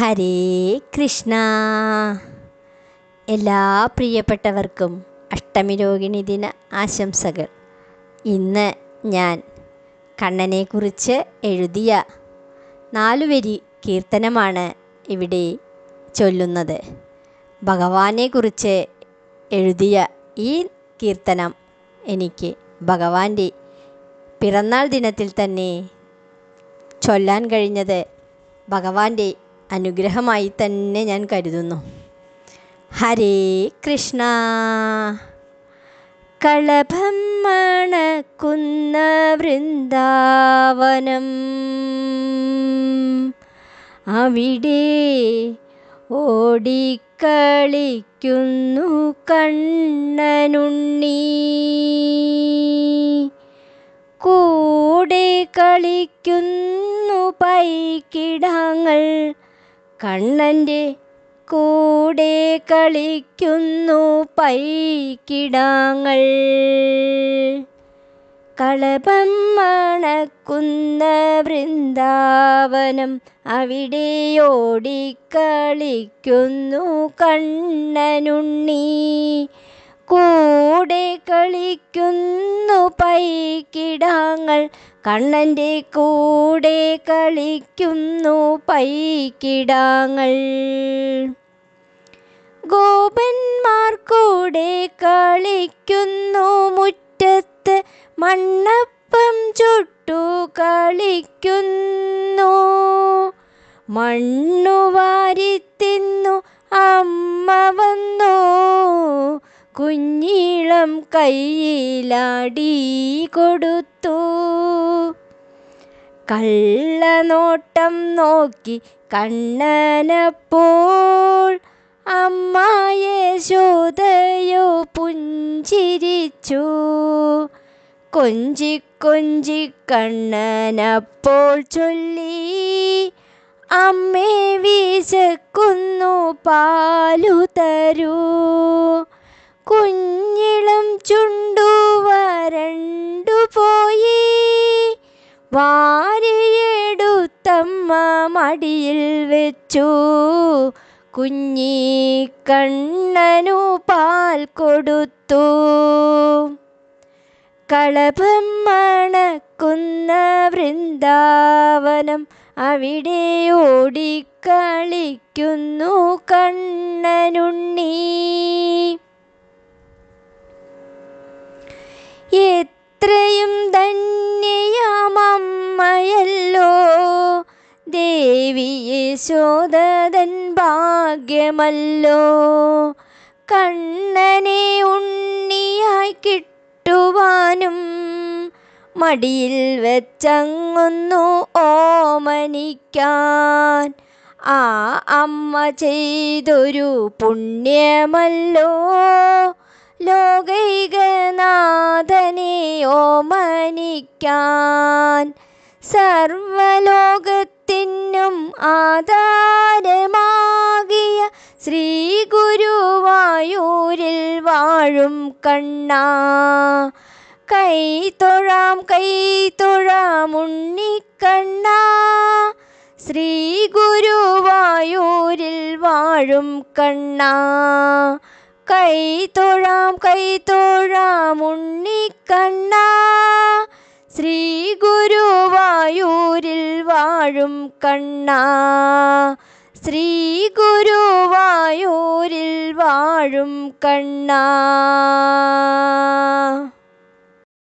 ഹരേ കൃഷ്ണ. എല്ലാ പ്രിയപ്പെട്ടവർക്കും അഷ്ടമി അഷ്ടമിരോഹിണി ദിന ആശംസകൾ. ഇന്ന് ഞാൻ കണ്ണനെക്കുറിച്ച് എഴുതിയ നാലുവരി കീർത്തനമാണ് ഇവിടെ ചൊല്ലുന്നത്. ഭഗവാനെക്കുറിച്ച് എഴുതിയ ഈ കീർത്തനം എനിക്ക് ഭഗവാന്റെ പിറന്നാൾ ദിനത്തിൽ തന്നെ ചൊല്ലാൻ കഴിഞ്ഞത് ഭഗവാന്റെ അനുഗ്രഹമായി തന്നെ ഞാൻ കരുതുന്നു. ഹരേ കൃഷ്ണ. കളഭം മണക്കുന്ന വൃന്ദാവനം. അവിടെ ഓടിക്കളിക്കുന്നു കണ്ണനുണ്ണി. കൂടെ കളിക്കുന്നു പൈക്കിടങ്ങൾ കണ്ണന്റെ കൂടെ കളിക്കുന്നു പൈക്കിടാങ്ങൾ കളപം മണക്കുന്ന വൃന്ദാവനം അവിടെ ഓടിക്കളിക്കുന്നു കണ്ണനുണ്ണി. കൂടെ കളിക്കുന്നു പൈക്കിടാങ്ങൾ കണ്ണന്റെ കൂടെ കളിക്കുന്നു പൈക്കിടാങ്ങൾ ഗോപന്മാർ കൂടെ കളിക്കുന്നു മുറ്റത്ത് മണ്ണപ്പം ചുട്ടു കളിക്കുന്നു. മണ്ണു വാരിത്തിന്നു കുഞ്ഞിളം കയ്യിലാടി കൊടുത്തു. കള്ളനോട്ടം നോക്കി കണ്ണനപ്പോൾ അമ്മായെ ശോതയോ പുഞ്ചിരിച്ചു. കൊഞ്ചി കൊഞ്ചി കണ്ണനപ്പോൾ ചൊല്ലി അമ്മേ വീശക്കുന്നു പാലു തരൂ കുഞ്ഞിളം ചുണ്ടു വരണ്ടു പോയി. വാരിയെടുത്തമ്മ മടിയിൽ വെച്ചു. കുഞ്ഞി കണ്ണനു പാൽ കൊടുത്തു. കളഭം മണക്കുന്ന വൃന്ദാവനം അവിടെ ഓടിക്കളിക്കുന്നു കണ്ണനുണ്ണി. എത്രയും ധന്യയാമമ്മയല്ലോ ദേവിയെ ശോധതൻ ഭാഗ്യമല്ലോ. കണ്ണനെ ഉണ്ണിയായി കിട്ടുവാനും മടിയിൽ വെച്ചങ്ങുന്നു ഓമനിക്കാൻ. ആ അമ്മ ചെയ്തൊരു പുണ്യമല്ലോ. ലോകൈകനാഥനെ ഓമനിക്കാൻ സർവലോകത്തിനും ആധാരമാകിയ ശ്രീ ഗുരുവായൂരിൽ വാഴും കണ്ണ. കൈ തൊഴാം കൈ തൊഴാം ഉണ്ണിക്കണ്ണ. ശ്രീ ഗുരുവായൂരിൽ വാഴും കണ്ണ. കൈ തൊഴാം കൈ തൊഴാം ഉണ്ണിക്കണ്ണാ. ശ്രീ ഗുരുവായൂരിൽ വാഴും കണ്ണ. ശ്രീ ഗുരുവായൂരിൽ വാഴും കണ്ണ.